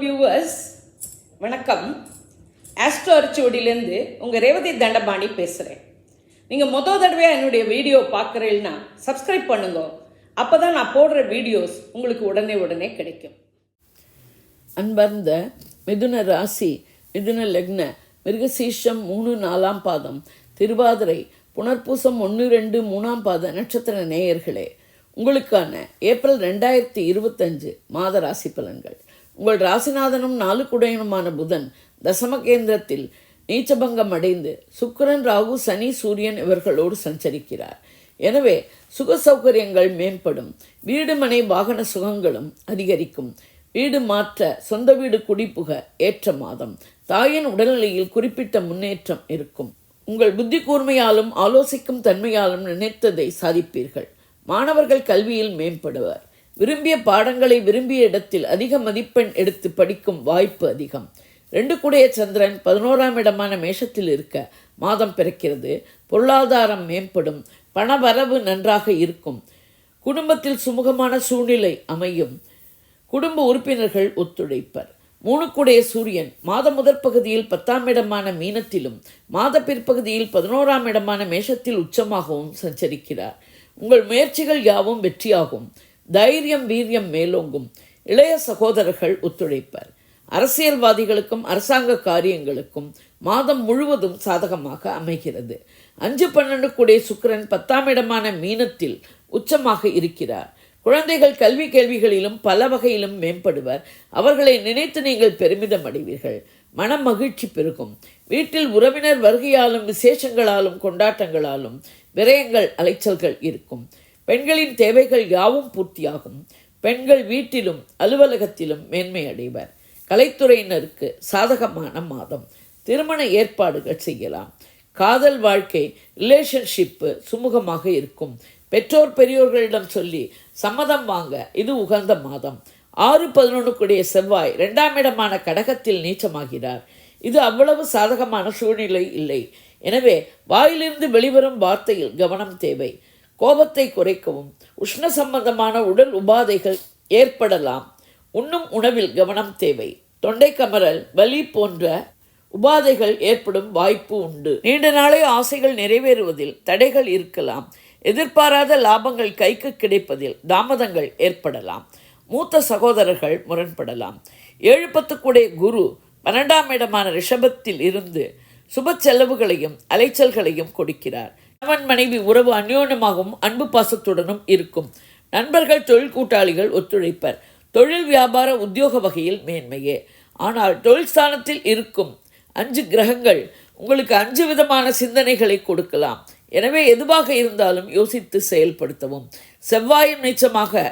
Viewers வணக்கம். Astro அரிச்சோடியிலேருந்து உங்கள் ரேவதி தண்டபாணி பேசுகிறேன் நீங்கள் மொதல் தடவையாக என்னுடைய வீடியோ பார்க்குறீங்கன்னா சப்ஸ்கிரைப் பண்ணுங்க. அப்போ தான் நான் போடுற வீடியோஸ் உங்களுக்கு உடனே உடனே கிடைக்கும். அன்பர்ந்த மிதுன ராசி மிதுன லக்ன மிருகசீஷம் மூணு நாலாம் பாதம் திருவாதிரை புனர்பூசம் ஒன்று ரெண்டு மூணாம் பாத நட்சத்திர நேயர்களே உங்களுக்கான ஏப்ரல் ரெண்டாயிரத்தி இருபத்தஞ்சு மாத ராசி பலன்கள். உங்கள் ராசிநாதனும் நாலு குடையனுமான புதன் தசம கேந்திரத்தில் நீச்சபங்கம் அடைந்து சுக்கரன் ராகு சனி சூரியன் இவர்களோடு சஞ்சரிக்கிறார். எனவே சுக சௌகரியங்கள் மேம்படும். வீடு மனை வாகன சுகங்களும் அதிகரிக்கும். வீடு மாற்ற சொந்த வீடு குடிப்புக ஏற்ற மாதம். தாயின் உடல்நிலையில் குறிப்பிட்ட முன்னேற்றம் இருக்கும். உங்கள் புத்தி கூர்மையாலும் ஆலோசிக்கும் தன்மையாலும் நினைத்ததை சாதிப்பீர்கள். மாணவர்கள் கல்வியில் மேம்படுவர். விரும்பிய பாடங்களை விரும்பிய இடத்தில் அதிக மதிப்பெண் எடுத்து படிக்கும் வாய்ப்பு அதிகம். ரெண்டு கூடைய சந்திரன் பதினோராம் இடமான மேஷத்தில் இருக்க மாதம் பிறக்கிறது. பொருளாதாரம் மேம்படும். பணவரவு நன்றாக இருக்கும். குடும்பத்தில் சுமூகமான சூழ்நிலை அமையும். குடும்ப உறுப்பினர்கள் ஒத்துழைப்பர். மூணுக்குடைய சூரியன் மாத முதற் பகுதியில் பத்தாம் இடமான மீனத்திலும் மாத பிற்பகுதியில் பதினோராம் இடமான மேஷத்தில் உச்சமாகவும் சஞ்சரிக்கிறார். உங்கள் முயற்சிகள் யாவும் வெற்றியாகும். தைரியம் வீரியம் மேலோங்கும் இளைய சகோதரர்கள் ஒத்துழைப்பர். அரசியல்வாதிகளுக்கும் அரசாங்க காரியங்களுக்கும் மாதம் முழுவதும் சாதகமாக அமைகிறது. அஞ்சு பன்னெண்டு கூடிய பத்தாம் இடமான மீனத்தில் உச்சமாக இருக்கிறார். குழந்தைகள் கல்வி கேள்விகளிலும் பல வகையிலும் மேம்படுவர். அவர்களை நினைத்து நீங்கள் பெருமிதம் அடைவீர்கள். மன மகிழ்ச்சி பெருகும். வீட்டில் உறவினர் வருகையாலும் விசேஷங்களாலும் கொண்டாட்டங்களாலும் விரயங்கள் அலைச்சல்கள் இருக்கும். பெண்களின் தேவைகள் யாவும் பூர்த்தியாகும். பெண்கள் வீட்டிலும் அலுவலகத்திலும் மேன்மை அடைவர் கலைத்துறையினருக்கு சாதகமான மாதம். திருமண ஏற்பாடுகள் செய்யலாம். காதல் வாழ்க்கை ரிலேஷன்ஷிப்பு சுமூகமாக இருக்கும். பெற்றோர் பெரியோர்களிடம் சொல்லி சம்மதம் வாங்க இது உகந்த மாதம். ஆறு பதினொன்றுக்குடைய செவ்வாய் இரண்டாம் இடமான கடகத்தில் நீச்சமாகிறார். இது அவ்வளவு சாதகமான சூழ்நிலை இல்லை. எனவே வாயிலிருந்து வெளிவரும் வார்த்தையில் கவனம் தேவை. கோபத்தை குறைக்கவும் உஷ்ண சம்பந்தமான உடல் உபாதைகள் ஏற்படலாம். உண்ணும் உணவில் கவனம் தேவை. தொண்டை கமரல் வலி போன்ற உபாதைகள் ஏற்படும் வாய்ப்பு உண்டு. நீண்ட நாளை ஆசைகள் நிறைவேறுவதில் தடைகள் இருக்கலாம். எதிர்பாராத லாபங்கள் கைக்கு கிடைப்பதில் தாமதங்கள் ஏற்படலாம். மூத்த சகோதரர்கள் முரண்படலாம். ஏழு பத்துக்குடைய குரு பன்னெண்டாம் இடமான ரிஷபத்தில் இருந்து சுப செலவுகளையும் அலைச்சல்களையும் கொடுக்கிறார். கணவன் மனைவி உறவு அந்யோன்யமாகவும் அன்பு பாசத்துடனும் இருக்கும். நண்பர்கள் தொழில் கூட்டாளிகள் ஒத்துழைப்பர். தொழில் வியாபார உத்தியோக வகையில் மேன்மையே. ஆனால் தொழில் ஸ்தானத்தில் இருக்கும் அஞ்சு கிரகங்கள் உங்களுக்கு அஞ்சு விதமான சிந்தனைகளை கொடுக்கலாம். எனவே எதுவாக இருந்தாலும் யோசித்து செயல்படுத்தவும். செவ்வாயும் நீச்சமாக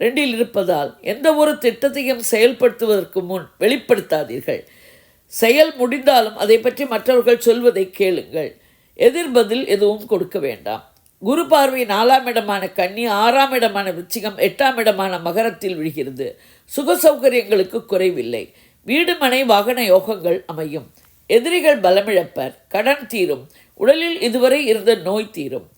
ரெண்டில் இருப்பதால் எந்த ஒரு திட்டத்தையும் செயல்படுத்துவதற்கு முன் வெளிப்படுத்தாதீர்கள். செயல் முடிந்தாலும் அதை பற்றி மற்றவர்கள் சொல்வதை கேளுங்கள். எதிர்பதில் எதுவும் கொடுக்க வேண்டாம். குரு பார்வை நாலாம் இடமான கன்னி ஆறாம் இடமான விச்சிகம் எட்டாம் இடமான மகரத்தில் விழுகிறது. சுக சௌகரியங்களுக்கு குறைவில்லை. வீடு மனை வாகன யோகங்கள் அமையும். எதிரிகள் பலமிழப்பர். கடன் தீரும். உடலில் இதுவரை இருந்த நோய் தீரும்.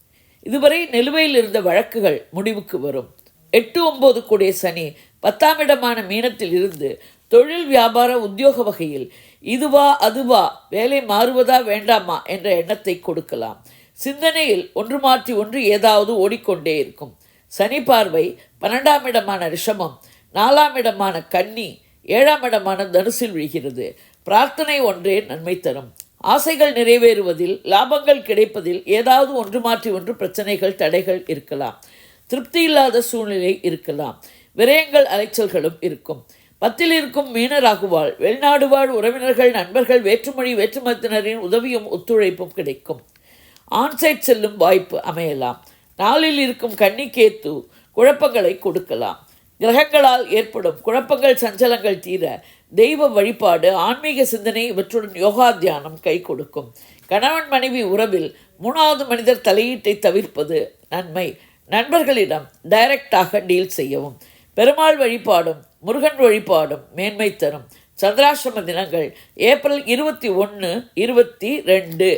இதுவரை நிலுவையில் இருந்த வழக்குகள் முடிவுக்கு வரும். எட்டு ஒன்பது கூடிய சனி பத்தாம் இடமான மீனத்தில் இருந்து தொழில் வியாபார உத்தியோக வகையில் இதுவா அதுவா வேலை மாறுவதா வேண்டாமா என்ற எண்ணத்தை கொடுக்கலாம். சிந்தனையில் ஒன்று மாற்றி ஒன்று ஏதாவது ஓடிக்கொண்டே இருக்கும். சனி பார்வை பன்னெண்டாம் இடமான ரிஷமம் நாலாம் இடமான கன்னி ஏழாம் இடமான தனுசில் விழுகிறது. பிரார்த்தனை ஒன்றே நன்மை தரும். ஆசைகள் நிறைவேறுவதில் லாபங்கள் கிடைப்பதில் ஏதாவது ஒன்று மாற்றி ஒன்று பிரச்சனைகள் தடைகள் இருக்கலாம். திருப்தி இல்லாத சூழ்நிலை இருக்கலாம். விரயங்கள் அலைச்சல்களும் இருக்கும். பத்தில் இருக்கும் மீனராகுவாள். வெளிநாடு வாழ் உறவினர்கள் நண்பர்கள் வேற்றுமொழி வேற்றுமத்தினரின் உதவியும் ஒத்துழைப்பும் கிடைக்கும். ஆன்சைட் செல்லும் வாய்ப்பு அமையலாம். நாளில் இருக்கும் கன்னிக்கேத்து குழப்பங்களை கொடுக்கலாம். கிரகங்களால் ஏற்படும் குழப்பங்கள் சஞ்சலங்கள் தீர தெய்வ வழிபாடு ஆன்மீக சிந்தனை இவற்றுடன் யோகா தியானம் கை கொடுக்கும். கணவன் மனைவி உறவில் மூணாவது மனிதர் தலையீட்டை தவிர்ப்பது நன்மை. நண்பர்களிடம் டைரக்டாக டீல் செய்யவும். பெருமாள் வழிபாடும் முருகன் வழிபாடும் மேன்மை தரும். சந்திராசிரம தினங்கள் ஏப்ரல் இருபத்தி ஒன்று இருபத்தி ரெண்டு.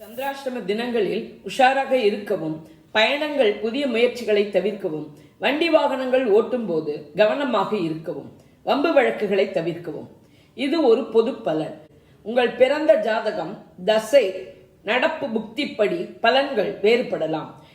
சந்திராஷ்டம தினங்களில் உஷாராக இருக்கவும் பயணங்கள் புதிய முயற்சிகளை தவிர்க்கவும் வண்டி வாகனங்கள் ஓட்டும் போது கவனமாக இருக்கவும் வம்பு வழக்குகளை தவிர்க்கவும். இது ஒரு பொது பலன். உங்கள் பிறந்த ஜாதகம் தசை நடப்பு புக்திப்படி பலன்கள் வேறுபடலாம்.